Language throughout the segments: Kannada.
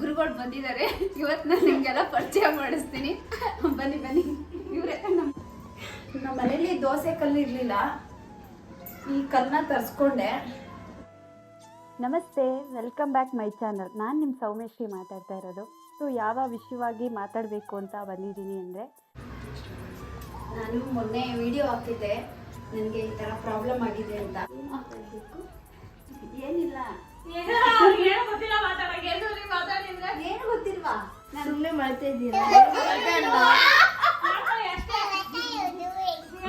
ಗುರುಗಳು ಬಂದಿದ್ದಾರೆ. ಇವತ್ತು ನಾನು ನಿಮಗೆಲ್ಲ ಪರಿಚಯ ಮಾಡಿಸ್ತೀನಿ. ಬನ್ನಿ ಬನ್ನಿ. ಇವರೇ ನಮ್ಮ ನಮ್ಮ ಮನೇಲಿ ದೋಸೆ ಕಲ್ಲು ಇರಲಿಲ್ಲ. ಈ ಕಲ್ಲನ್ನ ತರಿಸ್ಕೊಂಡೆ. ನಮಸ್ತೆ ವೆಲ್ಕಮ್ ಬ್ಯಾಕ್ ಮೈ ಚಾನಲ್. ನಾನು ನಿಮ್ಮ ಸೌಮೇಶ್ರಿ ಮಾತಾಡ್ತಾ ಇರೋದು. ಸೊ ಯಾವ ವಿಷಯವಾಗಿ ಮಾತಾಡಬೇಕು ಅಂತ ಬಂದಿದ್ದೀನಿ ಅಂದರೆ ನಾನು ಮೊನ್ನೆ ವಿಡಿಯೋ ಹಾಕಿದ್ದೆ. ನನಗೆ ಈ ಥರ ಪ್ರಾಬ್ಲಮ್ ಆಗಿದೆ ಅಂತ. ಏನಿಲ್ಲ. ಏನು ಗೊತ್ತಿಲ್ವಾ? ನಾನು ಸುಮ್ಮನೆ ಮಾಡ್ತಾ ಇದ್ದೀರಾ?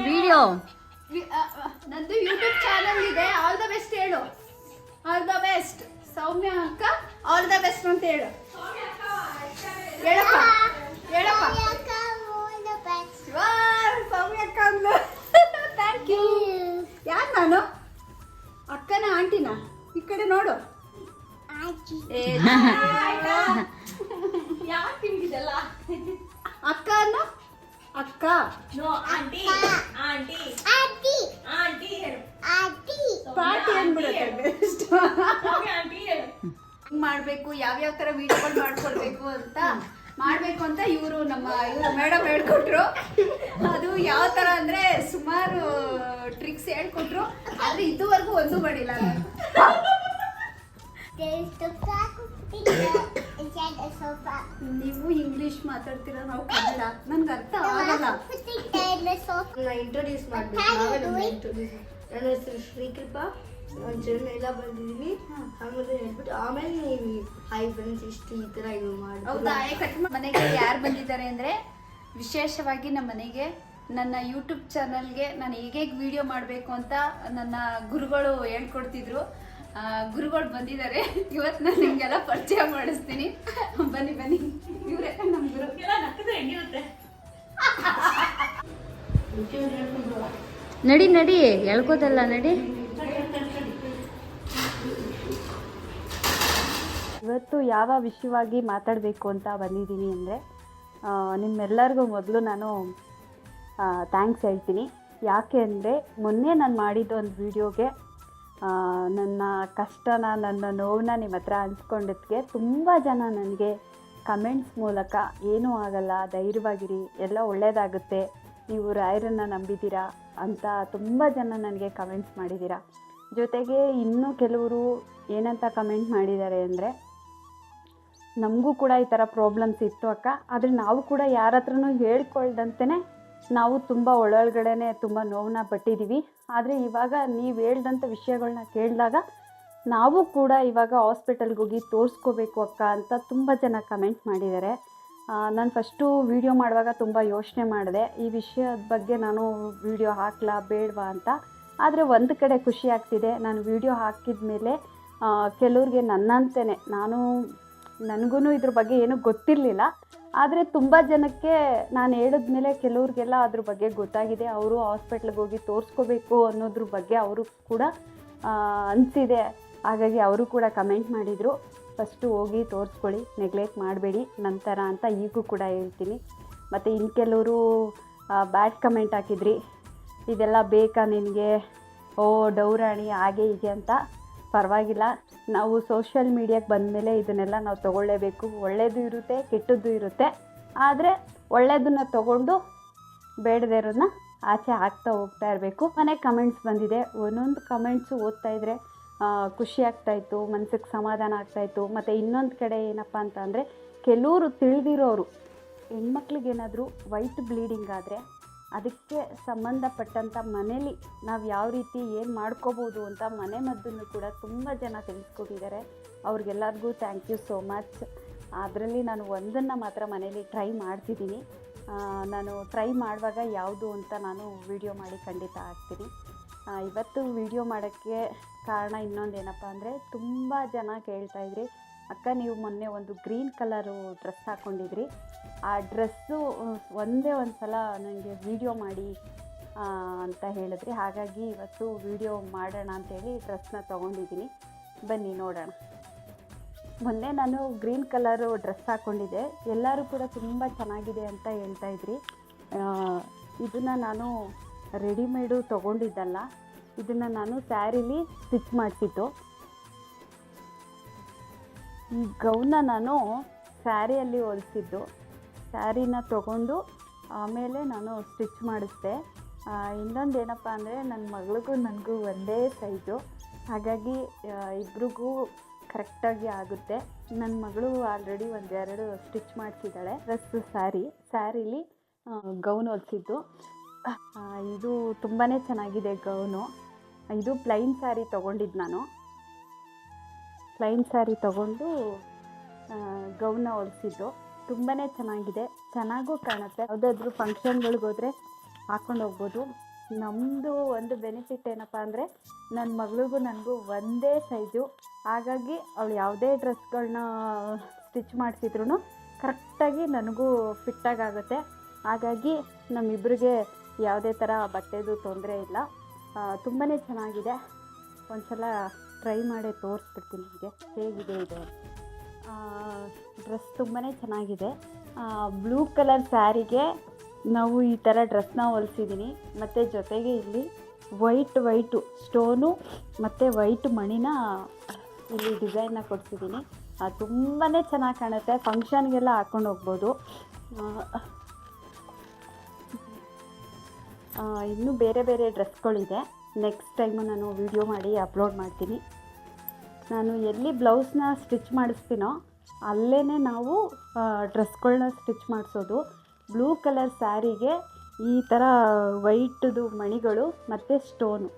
ವಿಡಿಯೋ ನಂದು ಯೂಟ್ಯೂಬ್ ಚಾನಲ್ ಇದೆ. ಆಲ್ ದ ಬೆಸ್ಟ್ ಹೇಳು. ಆಲ್ ದ ಬೆಸ್ಟ್ ಸೌಮ್ಯ ಅಕ್ಕ ಆಲ್ ದ ಬೆಸ್ಟ್ ಅಂತ ಹೇಳು. ಹೇಳಪ್ಪ. ಅಕ್ಕ. ಅನ್ನೋ ಅಕ್ಕ ಪಾರ್ಟಿ ಅಂದ್ಬಿಡುತ್ತೆ ಬೆಸ್ಟ್ ಮಾಡಬೇಕು? ಯಾವ ಯಾವ ತರ ವಿಡಿಯೋಗಳು ಮಾಡ್ಕೊಳ್ಬೇಕು ಅಂತ ಮಾಡಬೇಕು ಅಂತ ಇವರು ನಮ್ಮ ಇವರು ಮೇಡಮ್ ಹೇಳ್ಕೊಟ್ರು. ಅದು ಯಾವ ತರ ಅಂದ್ರೆ ಸುಮಾರು ಟ್ರಿಕ್ಸ್ ಹೇಳ್ಕೊಟ್ರು. ಆದ್ರೆ ಇದುವರೆಗೂ ಒಂದು ಮಾಡಿಲ್ಲ. ನಾನು ನೀವು ಇಂಗ್ಲಿಷ್ ಮಾತಾಡ್ತೀರಾ? ನಾವು ಕನ್ನಡ. ನನ್ಗೆ ಅರ್ಥ ಆಗಲ್ಲ. ಇಂಟ್ರೊಡ್ಯೂಸ್ ಮಾಡ್ಬೇಕು. ನಾವೇ ನಮ್ಮ ಇಂಟ್ರೊಡ್ಯೂಸ್ ನನ್ನ ಹೆಸರು ಶ್ರೀಕೃಪಾ. ನಾನು ಚೆನ್ನೈಲ ಬಂದಿದ್ದೀನಿ. ಆಮೇಲೆ ಹೇಳ್ಬಿಟ್ಟು ಆಮೇಲೆ ನೀವು ಹೈ ಫ್ರೆಂಡ್ಸ್ ಇಷ್ಟು ಈ ಥರ ಇವು ಮಾಡಿ ಹೌದಾ? ಮನೆಗೆ ಯಾರು ಬಂದಿದ್ದಾರೆ ಅಂದ್ರೆ ವಿಶೇಷವಾಗಿ ನಮ್ಮ ಮನೆಗೆ ನನ್ನ ಯೂಟ್ಯೂಬ್ ಚಾನಲ್ಗೆ ನಾನು ಹೇಗೆ ವಿಡಿಯೋ ಮಾಡಬೇಕು ಅಂತ ನನ್ನ ಗುರುಗಳು ಹೇಳ್ಕೊಡ್ತಿದ್ರು. ಗುರುಗಳು ಬಂದಿದ್ದಾರೆ. ಇವತ್ತು ನಾನು ನಿಮಗೆಲ್ಲ ಪರಿಚಯ ಮಾಡಿಸ್ತೀನಿ. ಬನ್ನಿ ಬನ್ನಿ. ಇವರೇ ನಮ್ಮ ಗುರು. ನಡಿ ನಡಿ. ಹೇಳ್ಕೋದಲ್ಲ ನಡಿ. ಇವತ್ತು ಯಾವ ವಿಷಯವಾಗಿ ಮಾತಾಡಬೇಕು ಅಂತ ಬಂದಿದ್ದೀನಿ ಅಂದರೆ ನಿಮ್ಮೆಲ್ಲರಿಗೂ ಮೊದಲು ನಾನು ಥ್ಯಾಂಕ್ಸ್ ಹೇಳ್ತೀನಿ. ಯಾಕೆ ಅಂದರೆ ಮೊನ್ನೆ ನಾನು ಮಾಡಿದ್ದು ಒಂದು ವಿಡಿಯೋಗೆ ನನ್ನ ಕಷ್ಟನ, ನನ್ನ ನೋವನ್ನ ನಿಮ್ಮ ಹತ್ರ ಹಂಚ್ಕೊಂಡಿದ್ದಕ್ಕೆ ತುಂಬ ಜನ ನನಗೆ ಕಮೆಂಟ್ಸ್ ಮೂಲಕ, ಏನೂ ಆಗಲ್ಲ, ಧೈರ್ಯವಾಗಿರಿ, ಎಲ್ಲ ಒಳ್ಳೆಯದಾಗುತ್ತೆ ನೀವು ರಾಯರನ್ನು ನಂಬಿದ್ದೀರಾ? ಅಂತ ತುಂಬ ಜನ ನನಗೆ ಕಮೆಂಟ್ಸ್ ಮಾಡಿದ್ದೀರಾ. ಜೊತೆಗೆ ಇನ್ನೂ ಕೆಲವರು ಏನಂತ ಕಮೆಂಟ್ ಮಾಡಿದ್ದಾರೆ ಅಂದರೆ, ನಮಗೂ ಕೂಡ ಈ ಥರ ಪ್ರಾಬ್ಲಮ್ಸ್ ಇತ್ತು ಅಕ್ಕ, ಆದರೆ ನಾವು ಕೂಡ ಯಾರ ಹತ್ರನೂ ಹೇಳ್ಕೊಳ್ದಂತೆಯೇ ನಾವು ತುಂಬ ಒಳೊಳಗಡೆನೆ ತುಂಬ ನೋವನ್ನ ಪಟ್ಟಿದ್ದೀವಿ ಆದರೆ ಇವಾಗ ನೀವು ಹೇಳ್ದಂಥ ವಿಷಯಗಳನ್ನ ಕೇಳಿದಾಗ ನಾವು ಕೂಡ ಇವಾಗ ಹಾಸ್ಪಿಟಲ್ಗೆ ಹೋಗಿ ತೋರಿಸ್ಕೋಬೇಕು ಅಕ್ಕ ಅಂತ ತುಂಬ ಜನ ಕಮೆಂಟ್ ಮಾಡಿದ್ದಾರೆ ನಾನು ಫಸ್ಟು ವೀಡಿಯೋ ಮಾಡುವಾಗ ತುಂಬ ಯೋಚನೆ ಮಾಡಿದೆ. ಈ ವಿಷಯದ ಬಗ್ಗೆ ನಾನು ವೀಡಿಯೋ ಹಾಕ್ಲಾ ಬೇಡವಾ ಅಂತ. ಆದರೆ ಒಂದು ಕಡೆ ಖುಷಿ ಆಗ್ತಿದೆ. ನಾನು ವೀಡಿಯೋ ಹಾಕಿದ ಮೇಲೆ ಕೆಲವ್ರಿಗೆ ನನ್ನಂತೆಯೇ ನಾನು ನನಗೂ ಇದ್ರ ಬಗ್ಗೆ ಏನೂ ಗೊತ್ತಿರಲಿಲ್ಲ. ಆದರೆ ತುಂಬ ಜನಕ್ಕೆ ನಾನು ಹೇಳಿದ್ಮೇಲೆ ಕೆಲವ್ರಿಗೆಲ್ಲ ಅದ್ರ ಬಗ್ಗೆ ಗೊತ್ತಾಗಿದೆ. ಅವರು ಹಾಸ್ಪಿಟ್ಲಿಗೆ ಹೋಗಿ ತೋರಿಸ್ಕೋಬೇಕು ಅನ್ನೋದ್ರ ಬಗ್ಗೆ ಅವರು ಕೂಡ ಅನಿಸಿದೆ. ಹಾಗಾಗಿ ಅವರು ಕೂಡ ಕಮೆಂಟ್ ಮಾಡಿದರು. ಫಸ್ಟು ಹೋಗಿ ತೋರಿಸ್ಕೊಳ್ಳಿ ನೆಗ್ಲೆಕ್ಟ್ ಮಾಡಬೇಡಿ, ನಂತರ ಅಂತ ಈಗೂ ಕೂಡ ಹೇಳ್ತೀನಿ. ಮತ್ತು ಇನ್ನು ಕೆಲವರು ಬ್ಯಾಡ್ ಕಮೆಂಟ್ ಹಾಕಿದ್ರಿ. ಇದೆಲ್ಲ ಬೇಕಾ ನಿನಗೆ? ಓ, ಡೌರಾಣಿ, ಹಾಗೆ ಹೀಗೆ ಅಂತ. ಪರವಾಗಿಲ್ಲ. ನಾವು ಸೋಷಿಯಲ್ ಮೀಡಿಯಾಕ್ಕೆ ಬಂದಮೇಲೆ ಇದನ್ನೆಲ್ಲ ನಾವು ತೊಗೊಳ್ಳೇಬೇಕು. ಒಳ್ಳೆಯದು ಇರುತ್ತೆ, ಕೆಟ್ಟದ್ದು ಇರುತ್ತೆ. ಆದರೆ ಒಳ್ಳೆಯದನ್ನ ತೊಗೊಂಡು ಬೇಡದೇ ಇರೋದನ್ನ ಆಚೆ ಹಾಕ್ತಾ ಹೋಗ್ತಾ ಇರಬೇಕು. ಮನೆ ಕಮೆಂಟ್ಸ್ ಬಂದಿದೆ. ಒಂದೊಂದು ಕಮೆಂಟ್ಸು ಓದ್ತಾ ಇದ್ದರೆ ಖುಷಿ ಆಗ್ತಾಯಿತ್ತು ಮನ್ಸಿಗೆ ಸಮಾಧಾನ ಆಗ್ತಾಯಿತ್ತು ಮತ್ತು ಇನ್ನೊಂದು ಕಡೆ ಏನಪ್ಪ ಅಂತ ಕೆಲವರು ತಿಳಿದಿರೋರು ಹೆಣ್ಮಕ್ಳಿಗೇನಾದರೂ ವೈಟ್ ಬ್ಲೀಡಿಂಗ್ ಆದರೆ ಅದಕ್ಕೆ ಸಂಬಂಧಪಟ್ಟಂಥ ಮನೇಲಿ ನಾವು ಯಾವ ರೀತಿ ಏನು ಮಾಡ್ಕೋಬೋದು ಅಂತ ಮನೆ ಮದ್ದನ್ನು ಕೂಡ ತುಂಬ ಜನ ತಿಳಿಸ್ಕೊಟ್ಟಿದ್ದಾರೆ. ಅವ್ರಿಗೆಲ್ಲರಿಗೂ ಥ್ಯಾಂಕ್ ಯು ಸೋ ಮಚ್ ಅದರಲ್ಲಿ ನಾನು ಒಂದನ್ನು ಮಾತ್ರ ಮನೇಲಿ ಟ್ರೈ ಮಾಡ್ತಿದ್ದೀನಿ. ನಾನು ಟ್ರೈ ಮಾಡುವಾಗ ಯಾವುದು ಅಂತ ನಾನು ವಿಡಿಯೋ ಮಾಡಿ ಖಂಡಿತ ಹಾಕ್ತೀನಿ. ಇವತ್ತು ವಿಡಿಯೋ ಮಾಡೋಕ್ಕೆ ಕಾರಣ ಇನ್ನೊಂದು ಏನಪ್ಪ ಅಂದರೆ ತುಂಬ ಜನ ಕೇಳ್ತಾ ಇದ್ರಿ ಅಕ್ಕ, ನೀವು ಮೊನ್ನೆ ಒಂದು ಗ್ರೀನ್ ಕಲರು ಡ್ರೆಸ್ ಹಾಕ್ಕೊಂಡಿದ್ರಿ ಆ ಡ್ರೆಸ್ಸು ಒಂದೇ ಒಂದು ಸಲ ನನಗೆ ವಿಡಿಯೋ ಮಾಡಿ ಅಂತ ಹೇಳಿದ್ರಿ. ಹಾಗಾಗಿ ಇವತ್ತು ವಿಡಿಯೋ ಮಾಡೋಣ ಅಂತೇಳಿ ಡ್ರೆಸ್ನ ತೊಗೊಂಡಿದ್ದೀನಿ. ಬನ್ನಿ, ನೋಡೋಣ. ಮೊನ್ನೆ ನಾನು ಗ್ರೀನ್ ಕಲರು ಡ್ರೆಸ್ ಹಾಕ್ಕೊಂಡಿದ್ದೆ ಎಲ್ಲರೂ ಕೂಡ ತುಂಬ ಚೆನ್ನಾಗಿದೆ ಅಂತ ಹೇಳ್ತಾ ಇದ್ರಿ. ಇದನ್ನು ನಾನು ರೆಡಿಮೇಡು ತೊಗೊಂಡಿದ್ದಲ್ಲ, ಇದನ್ನು ನಾನು ಸ್ಯಾರಿಲಿ ಸ್ಟಿಚ್ ಮಾಡಿಸಿದ್ದು. ಈ ಗೌನ ನಾನು ಸ್ಯಾರಿಯಲ್ಲಿ ಹೊಲಿಸಿದ್ದು. ಸ್ಯಾರಿನ ತಗೊಂಡು ಆಮೇಲೆ ನಾನು ಸ್ಟಿಚ್ ಮಾಡಿಸ್ದೆ. ಇನ್ನೊಂದು ಏನಪ್ಪ ಅಂದರೆ ನನ್ನ ಮಗಳಿಗೂ ನನಗೂ ಒಂದೇ ಸೈಜು. ಹಾಗಾಗಿ ಇಬ್ರಿಗೂ ಕರೆಕ್ಟಾಗಿ ಆಗುತ್ತೆ. ನನ್ನ ಮಗಳು ಆಲ್ರೆಡಿ ಒಂದೆರಡು ಸ್ಟಿಚ್ ಮಾಡಿಸಿದ್ದಾಳೆ. Dress saree. ಸ್ಯಾರೀಲಿ ಗೌನ್ ಹೊಲಿಸಿದ್ದು. ಇದು ತುಂಬಾ ಚೆನ್ನಾಗಿದೆ ಗೌನು. ಇದು ಪ್ಲೈನ್ ಸ್ಯಾರಿ ತೊಗೊಂಡಿದ್ದು ನಾನು. ಪ್ಲೈನ್ ಸ್ಯಾರಿ ತೊಗೊಂಡು ಗೌನ ಹೊಲಿಸಿದ್ದು. ತುಂಬಾ ಚೆನ್ನಾಗಿದೆ. ಚೆನ್ನಾಗೂ ಕಾಣುತ್ತೆ. ಯಾವುದಾದ್ರೂ ಫಂಕ್ಷನ್ಗಳಿಗೆ ಹೋದರೆ ಹಾಕ್ಕೊಂಡು ಹೋಗ್ಬೋದು. ನಮ್ಮದು ಒಂದು ಬೆನಿಫಿಟ್ ಏನಪ್ಪ ಅಂದರೆ ನನ್ನ ಮಗಳಿಗೂ ನನಗೂ ಒಂದೇ ಸೈಜು ಹಾಗಾಗಿ ಅವಳು ಯಾವುದೇ ಡ್ರೆಸ್ಗಳನ್ನ ಸ್ಟಿಚ್ ಮಾಡಿಸಿದ್ರು ಕರೆಕ್ಟಾಗಿ ನನಗೂ ಫಿಟ್ಟಾಗಿ ಆಗುತ್ತೆ ಹಾಗಾಗಿ ನಮ್ಮಿಬ್ಬರಿಗೆ ಯಾವುದೇ ಥರ ಬಟ್ಟೆದು ತೊಂದರೆ ಇಲ್ಲ. ತುಂಬಾ ಚೆನ್ನಾಗಿದೆ. ಒಂದ್ಸಲ ಟ್ರೈ ಮಾಡಿ ತೋರಿಸ್ಬಿಡ್ತೀನಿ ನಿಮಗೆ. ಹೇಗಿದೆ ಇದು ಡ್ರೆಸ್ ತುಂಬಾ ಚೆನ್ನಾಗಿದೆ. ಬ್ಲೂ ಕಲರ್ ಸ್ಯಾರಿಗೆ ನಾವು ಈ ಥರ ಡ್ರೆಸ್ನ ಹೊಲಿಸಿದ್ದೀನಿ ಮತ್ತು ಜೊತೆಗೆ ಇಲ್ಲಿ ವೈಟ್ ವೈಟು ಸ್ಟೋನು ಮತ್ತು ವೈಟ್ ಮಣಿನ ಇಲ್ಲಿ ಡಿಸೈನ್ನ ಕೊಡ್ಸಿದ್ದೀನಿ ತುಂಬಾ ಚೆನ್ನಾಗಿ ಕಾಣುತ್ತೆ. ಫಂಕ್ಷನ್ಗೆಲ್ಲ ಹಾಕ್ಕೊಂಡು ಹೋಗ್ಬೋದು. ಇನ್ನೂ ಬೇರೆ ಬೇರೆ ಡ್ರೆಸ್ಗಳಿದೆ ನೆಕ್ಸ್ಟ್ ಟೈಮು ನಾನು ವಿಡಿಯೋ ಮಾಡಿ ಅಪ್ಲೋಡ್ ಮಾಡ್ತೀನಿ. ನಾನು ಎಲ್ಲಿ ಬ್ಲೌಸ್ನ ಸ್ಟಿಚ್ ಮಾಡಿಸ್ತೀನೋ ಅಲ್ಲೇ ನಾವು ಡ್ರೆಸ್ಗಳನ್ನ ಸ್ಟಿಚ್ ಮಾಡಿಸೋದು. ಬ್ಲೂ ಕಲರ್ ಸ್ಯಾರಿಗೆ ಈ ಥರ ವೈಟದು ಮಣಿಗಳು ಮತ್ತು ಸ್ಟೋನು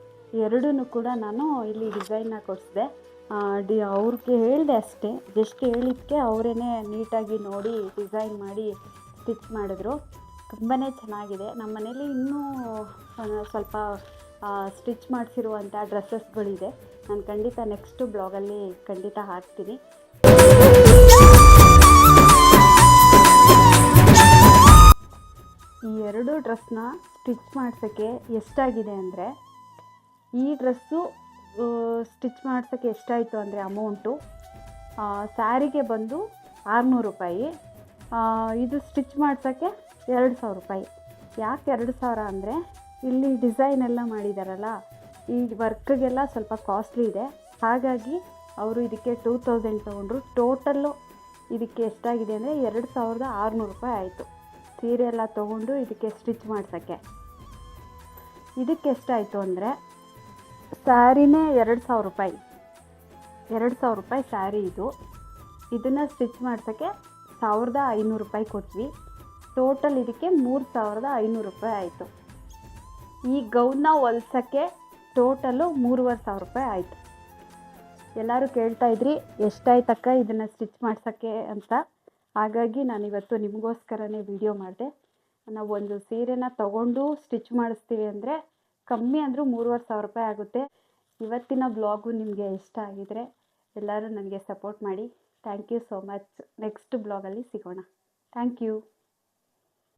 ಎರಡೂ ಕೂಡ ನಾನು ಇಲ್ಲಿ ಡಿಸೈನ್ನ ಕೊಡಿಸಿದೆ. ಡಿ, ಅವ್ರಿಗೆ ಹೇಳಿದೆ ಅಷ್ಟೇ. ಜಸ್ಟ್ ಹೇಳಿದ್ದಕ್ಕೆ ಅವರೇ ನೀಟಾಗಿ ನೋಡಿ ಡಿಸೈನ್ ಮಾಡಿ ಸ್ಟಿಚ್ ಮಾಡಿದ್ರು. ತುಂಬಾ ಚೆನ್ನಾಗಿದೆ. ನಮ್ಮ ಮನೇಲಿ ಇನ್ನೂ ಸ್ವಲ್ಪ ಸ್ಟಿಚ್ ಮಾಡಿಸಿರುವಂಥ ಡ್ರೆಸ್ಸಸ್ಗಳಿದೆ ನಾನು ಖಂಡಿತ ನೆಕ್ಸ್ಟು ಬ್ಲಾಗಲ್ಲಿ ಖಂಡಿತ ಹಾಕ್ತೀನಿ. ಈ ಎರಡು ಡ್ರೆಸ್ನ ಸ್ಟಿಚ್ ಮಾಡ್ಸೋಕ್ಕೆ ಎಷ್ಟಾಗಿದೆ ಅಂದರೆ, ಈ ಡ್ರೆಸ್ಸು ಸ್ಟಿಚ್ ಮಾಡ್ಸೋಕ್ಕೆ ಎಷ್ಟಾಯಿತು ಅಂದರೆ ಅಮೌಂಟು ಸ್ಯಾರಿಗೆ ಬಂದು ಆರುನೂರು ರೂಪಾಯಿ ಇದು ಸ್ಟಿಚ್ ಮಾಡ್ಸೋಕ್ಕೆ ಎರಡು ಸಾವಿರ ರೂಪಾಯಿ. ಯಾಕೆ ಎರಡು ಸಾವಿರ ಅಂದರೆ ಇಲ್ಲಿ ಡಿಸೈನ್ ಎಲ್ಲ ಮಾಡಿದಾರಲ್ಲ, ಈ ವರ್ಕ್ಗೆಲ್ಲ ಸ್ವಲ್ಪ ಕಾಸ್ಟ್ಲಿ ಇದೆ. ಹಾಗಾಗಿ ಅವರು ಇದಕ್ಕೆ ಟೂ ತೌಸಂಡ್ ತೊಗೊಂಡ್ರು. ಟೋಟಲ್ಲು ಇದಕ್ಕೆ ಎಷ್ಟಾಗಿದೆ ಅಂದರೆ ಎರಡು ಸಾವಿರದ ಆರುನೂರು ರೂಪಾಯಿ ಆಯಿತು. ಸೀರೆ ಎಲ್ಲ ತೊಗೊಂಡು ಇದಕ್ಕೆ ಸ್ಟಿಚ್ ಮಾಡ್ಸೋಕ್ಕೆ. ಇದಕ್ಕೆ ಎಷ್ಟಾಯಿತು ಅಂದರೆ ಸ್ಯಾರಿನೇ ಎರಡು ಸಾವಿರ ರೂಪಾಯಿ. ಎರಡು ಸಾವಿರ ರೂಪಾಯಿ ಸ್ಯಾರಿ ಇದು. ಇದನ್ನು ಸ್ಟಿಚ್ ಮಾಡ್ಸೋಕ್ಕೆ ಸಾವಿರದ ಐನೂರು ರೂಪಾಯಿ ಕೊಟ್ವಿ. ಟೋಟಲ್ ಇದಕ್ಕೆ ಮೂರು ಸಾವಿರದ ಐನೂರು ರೂಪಾಯಿ ಆಯಿತು. ಈ ಗೌನ್ನ ಹೊಲ್ಸೋಕ್ಕೆ ಟೋಟಲು ಮೂರುವರೆ ಸಾವಿರ ರೂಪಾಯಿ ಆಯಿತು. ಎಲ್ಲರೂ ಕೇಳ್ತಾ ಇದ್ರಿ, ಎಷ್ಟಾಯ್ತಕ್ಕ ಇದನ್ನು ಸ್ಟಿಚ್ ಮಾಡ್ಸೋಕ್ಕೆ ಅಂತ. ಹಾಗಾಗಿ ನಾನಿವತ್ತು ನಿಮಗೋಸ್ಕರನೇ ವಿಡಿಯೋ ಮಾಡಿದೆ. ನಾವು ಒಂದು ಸೀರೆನ ತಗೊಂಡು ಸ್ಟಿಚ್ ಮಾಡಿಸ್ತೀವಿ ಅಂದರೆ ಕಮ್ಮಿ ಅಂದರೂ ಮೂರುವರೆ ಸಾವಿರ ರೂಪಾಯಿ ಆಗುತ್ತೆ. ಇವತ್ತಿನ ಬ್ಲಾಗು ನಿಮಗೆ ಇಷ್ಟ ಆಗಿದರೆ ಎಲ್ಲರೂ ನನಗೆ ಸಪೋರ್ಟ್ ಮಾಡಿ. Thank you so much next ಬ್ಲಾಗಲ್ಲಿ ಸಿಗೋಣ. Thank you